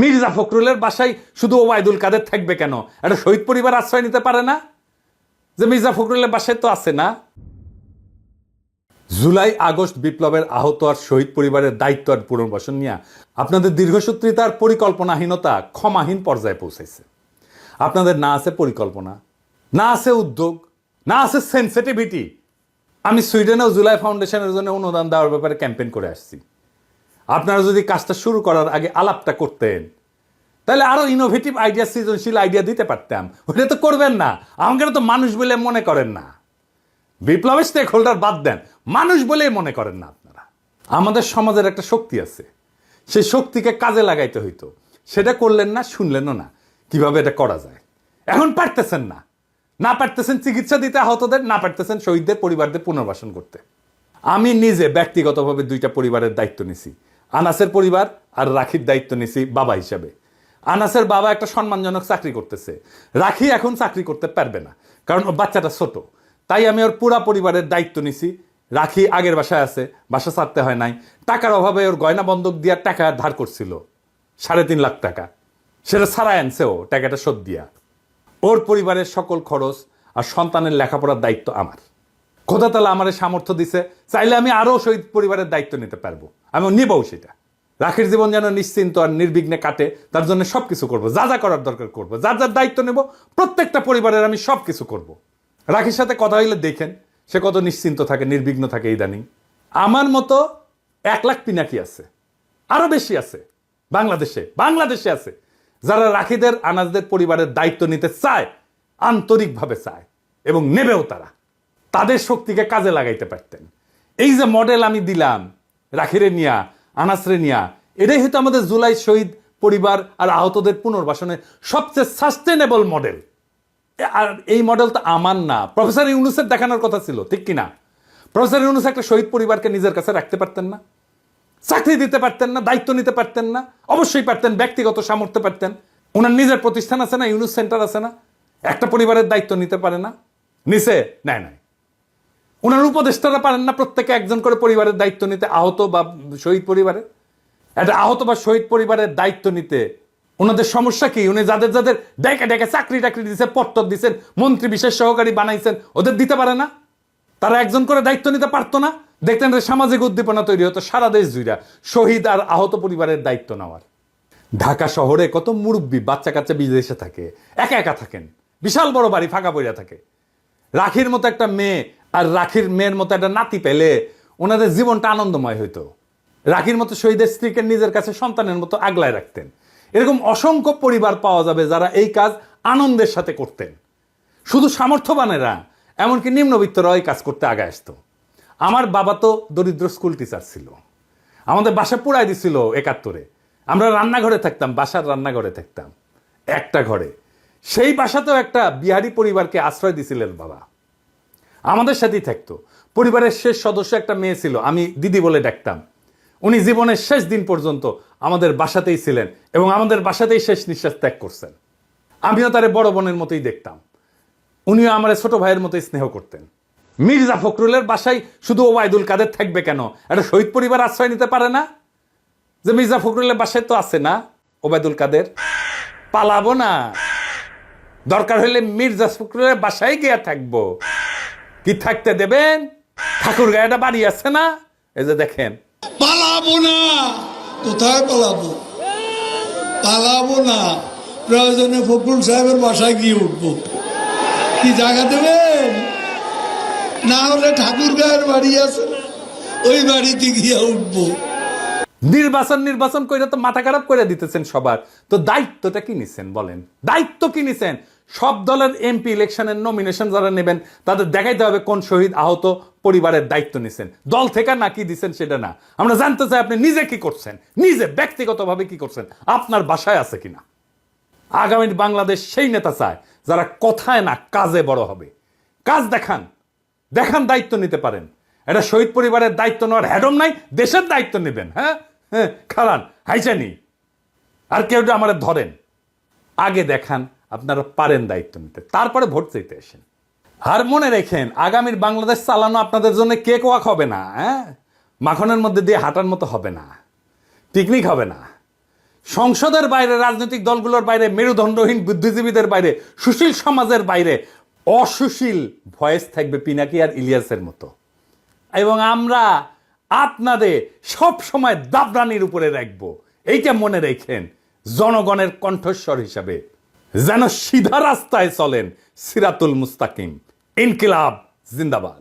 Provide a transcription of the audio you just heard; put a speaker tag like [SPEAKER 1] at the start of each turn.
[SPEAKER 1] মির্জা ফখরুলের বাসায় শুধু ওবায়দুল কাদের থাকবে কেন? একটা শহীদ পরিবার আশ্রয় নিতে পারে না? যে মির্জা ফখরুলের বাসায় তো আছে না? জুলাই, আগস্ট বিপ্লবের আহত আর শহীদ পরিবারের দায়িত্ব আর পুনর্বাসন নিয়ে আপনাদের দীর্ঘসূত্রিতার পরিকল্পনাহীনতা ক্ষমাহীন পর্যায়ে পৌঁছেছে। আপনাদের না আছে পরিকল্পনা, না আছে উদ্যোগ, না আছে সেন্সিটিভিটি আমি সুইডেনেও জুলাই ফাউন্ডেশনের জন্য অনুদান দেওয়ার ব্যাপারে ক্যাম্পেইন করে আসছি। আপনারা যদি কাজটা শুরু করার আগে আলাপটা করতেন, তাহলে আরও ইনোভেটিভ আইডিয়া সৃজনশীল আইডিয়া দিতে পারতাম। ওটা তো করবেন না। আমাকে তো মানুষ বলে মনে করেন না। বিপ্লবের স্টেক হোল্ডার বাদ দেন। মানুষ বলেই মনে করেন না আপনারা। আমাদের সমাজের একটা শক্তি আছে। সেই শক্তিকে কাজে লাগাইতে হইতো। সেটা করলেন না, শুনলেনও না। কীভাবে এটা করা যায়? এখন পারতেছেন না। না পারতেছেন চিকিৎসা দিতে আহতদের, না পারতেছেন শহীদদের পরিবারদের পুনর্বাসন করতে। আমি নিজে ব্যক্তিগতভাবে দুইটা পরিবারের দায়িত্ব নিছি। আনাসের পরিবার আর রাখির দায়িত্ব নিছি বাবা হিসাবে। আনাসের বাবা একটা সম্মানজনক চাকরি করতেছে। রাখি এখন চাকরি করতে পারবে না, কারণ ওর বাচ্চাটা ছোট। তাই আমি ওর পুরা পরিবারের দায়িত্ব নিছি। রাখি আগের বাসায় আছে, বাসা ছাড়তে হয় নাই। টাকার অভাবে ওর গয়না বন্ধক দিয়ে টাকা ধার করছিল, সাড়ে তিন লাখ টাকা। সেটা ছাড়াই আনছে ও, টাকাটা শোধ দিয়া। ওর পরিবারের সকল খরচ আর সন্তানের লেখাপড়ার দায়িত্ব আমার। খোদা তালা আমার সামর্থ্য দিছে, চাইলে আমি আরও শহীদ পরিবারের দায়িত্ব নিতে পারব। আমি নিবও সেটা। রাখির জীবন যেন নিশ্চিন্ত আর নির্বিঘ্নে কাটে, তার জন্য সব কিছু করব। যা যা করার দরকার করব। যার যার দায়িত্ব নেব, প্রত্যেকটা পরিবারের আমি সব কিছু করব। রাখির সাথে কথা হইলে দেখেন, সে কত নিশ্চিন্ত থাকে, নির্বিঘ্ন থাকে ইদানিং। আমার মতো এক লাখ পিনাকি আছে, আরও বেশি আছে, বাংলাদেশে বাংলাদেশে আছে, যারা রাখিদের, আনাজদের পরিবারের দায়িত্ব নিতে চায়, আন্তরিকভাবে চায় এবং নেবেও তারা। তাদের শক্তিকে কাজে লাগাইতে পারতেন। এই যে মডেল আমি দিলাম রাখিরে নিয়া, আনাসরে নিয়া। এটাই হয়তো আমাদের জুলাই শহীদ পরিবার আর আহতদের পুনর্বাসনের সবচেয়ে সাস্টেনেবল মডেল আর এই মডেল তো আমার না। প্রফেসর ইউনুসের দেখানোর কথা ছিল, ঠিক কিনা প্রফেসর ইউনুস একটা শহীদ পরিবারকে নিজের কাছে রাখতে পারতেন না। চাকরি দিতে পারতেন না, দায়িত্ব নিতে পারতেন না, অবশ্যই পারতেন, ব্যক্তিগত সামর্থ্য পারতেন। ওনার নিজের প্রতিষ্ঠান আছে না, ইউনুস সেন্টার আছে না। একটা পরিবারের দায়িত্ব নিতে পারে না। নিছে নেয় নাই। ওনার উপদেষ্টারা পারেন না প্রত্যেকে একজন করে পরিবারের দায়িত্ব নিতে, আহত বা শহীদ পরিবারের একটা আহত বা শহীদ পরিবারের দায়িত্ব নিতে। ওনাদের সমস্যা কি? উনি যাদের যাদের ডেকে ডেকে চাকরি টাকরি দিয়েছে পত্তর দিয়েছেন মন্ত্রী বিশেষ সহকারী বানাইছেন, ওদের দিতে পারে না? তারা একজন করে দায়িত্ব নিতে পারতো না? দেখতেন সামাজিক উদ্দীপনা তৈরি হতো, সারা দেশ জুড়া শহীদ আর আহত পরিবারের দায়িত্ব নেওয়ার। ঢাকা শহরে কত মুরব্বী বাচ্চা কাচ্চা বিদেশে থাকে, একা একা থাকেন, বিশাল বড় বাড়ি ফাঁকা পড়িয়া থাকে। রাখির মতো একটা মেয়ে আর রাখির মেয়ের মতো একটা নাতি পেলে ওনাদের জীবনটা আনন্দময় হইতো। রাখির মতো শহীদের স্ত্রীকে নিজের কাছে সন্তানের মতো আগলায় রাখতেন। এরকম অসংখ্য পরিবার পাওয়া যাবে যারা এই কাজ আনন্দের সাথে করতেন। শুধু সামর্থ্যবানেরা এমনকি নিম্নবিত্তরাও এই কাজ করতে আগে আসতো। আমার বাবা তো দরিদ্র স্কুল টিচার ছিল। আমাদের বাসা পুরাই দিছিল একাত্তরে। আমরা রান্নাঘরে থাকতাম, বাসার রান্নাঘরে থাকতাম। একটা ঘরে। সেই বাসাতেও একটা বিহারি পরিবারকে আশ্রয় দিছিলেন বাবা। আমাদের সাথেই থাকতো। পরিবারের শেষ সদস্য একটা মেয়ে ছিল, আমি দিদি বলে ডাকতাম। উনি জীবনের শেষ দিন পর্যন্ত আমাদের বাসাতেই ছিলেন এবং আমাদের বাসাতেই শেষ নিঃশ্বাস ত্যাগ করছেন। আমিও তারে বড় বোনের মতোই দেখতাম। উনিও আমার ছোট ভাইয়ের মতোই স্নেহ করতেন। মির্জা ফখরুলের বাসায় শুধু ওবায়দুল কাদের থাকবে কেন? একটা শহীদ পরিবার আশ্রয় নিতে পারে না? যে মির্জা ফখরুলের বাসায় তো আছে না? ওবায়দুল কাদের? পালাবো না। দরকার হলে মির্জা ফখরুলের বাসায় গিয়ে থাকব। কি থাকতে দেবেন? ঠাকুর গায়েটা বাড়ি আছে না? এই যে দেখেন।
[SPEAKER 2] পালাবো না। কোথায় পালাবো? পালাবো না। প্রয়োজনে ফখরুল সাহেবের বাসায় গিয়ে উঠবো। কি জায়গা দেবেন? না হলে ঠাকুর গায়ের বাড়ি আছে ওই বাড়িতে গিয়ে উঠবো।
[SPEAKER 1] নির্বাচন নির্বাচন করে তো মাথা খারাপ করে দিতেছেন সবার। তো দায়িত্বটা কি নিছেন বলেন? দায়িত্ব কি নিছেন? সব দলের এমপি ইলেকশনের নমিনেশন যারা নেবেন, তাদের দেখাইতে হবে কোন শহীদ আহত পরিবারের দায়িত্ব নিছেন। দল থেকে না কি দিচ্ছেন সেটা না। আমরা জানতে চাই আপনি নিজে কি করছেন, নিজে ব্যক্তিগতভাবে কি করছেন, আপনার বাসায় আছে কিনা? আগামী বাংলাদেশ সেই নেতা চায় যারা কথায় না কাজে বড় হবে। কাজ দেখান দেখান দায়িত্ব নিতে পারেন। এটা শহীদ পরিবারের দায়িত্ব নেওয়ার হ্যাডম নাই, দেশের দায়িত্ব নেবেন হ্যাঁ? হ্যাঁ খারান হাইচানি আর কেউ আমার ধরেন, আগে দেখান আপনারা পারেন দায়িত্ব নিতে। তারপরে ভোট চাইতে আসেন। আর মনে রেখেন, আগামীর বাংলাদেশ চালানো আপনাদের জন্য কেক ওয়াক হবে না হ্যাঁ? মাখনের মধ্যে দিয়ে হাঁটার মতো হবে না পিকনিক হবে না। সংসদের বাইরে, রাজনৈতিক দলগুলোর বাইরে, মেরুদণ্ডহীন বুদ্ধিজীবীদের বাইরে, সুশীল সমাজের বাইরে অসুশীল ভয়েস থাকবে পিনাকি আর ইলিয়াসের মতো। এবং আমরা আপনাদের সব সময় উপরে রাখব। এইটা মনে রেখেন, জনগণের কণ্ঠস্বর হিসাবে। যেন সিধা রাস্তায় চলেন সিরাতুল মুস্তাকিম। ইনকিলাব জিন্দাবাদ।